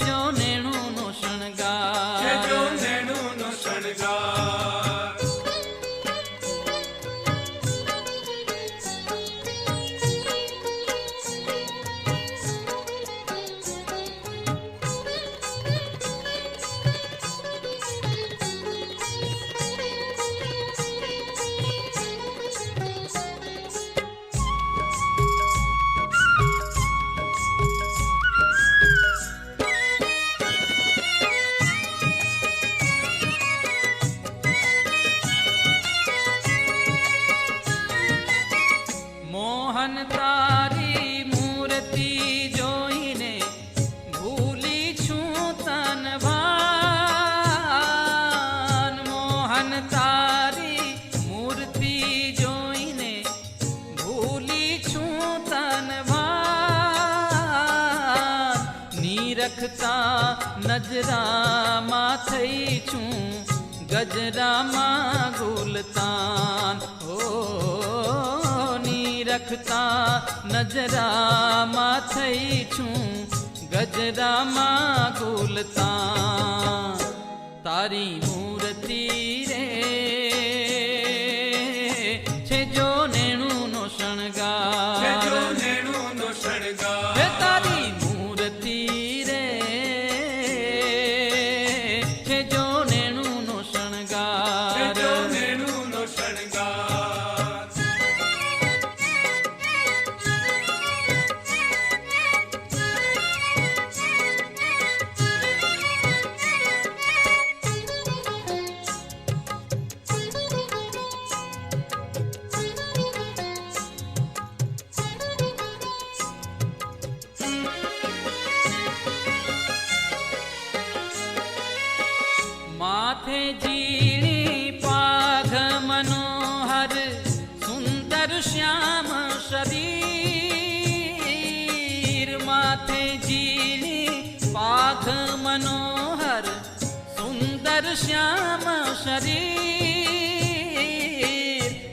জনে ગજરામાં થઈ છું. ગજરામાં ગુલતાન. હો ની રખતા નજરામાં થઈ છું. ગજરામાં ગુલતાન. તારી મૂર્તિ શ્યામ શરીર.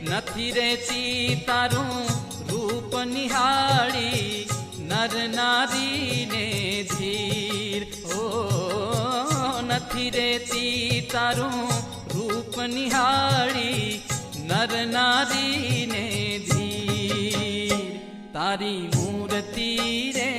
નથી રહેતી તારું રૂપ નિહાળી, નર નારીને ધીર. ઓ, નથી રહેતી તારું રૂપ નિહાળી, નર નારીને ધીર. તારી મૂર્તિ રે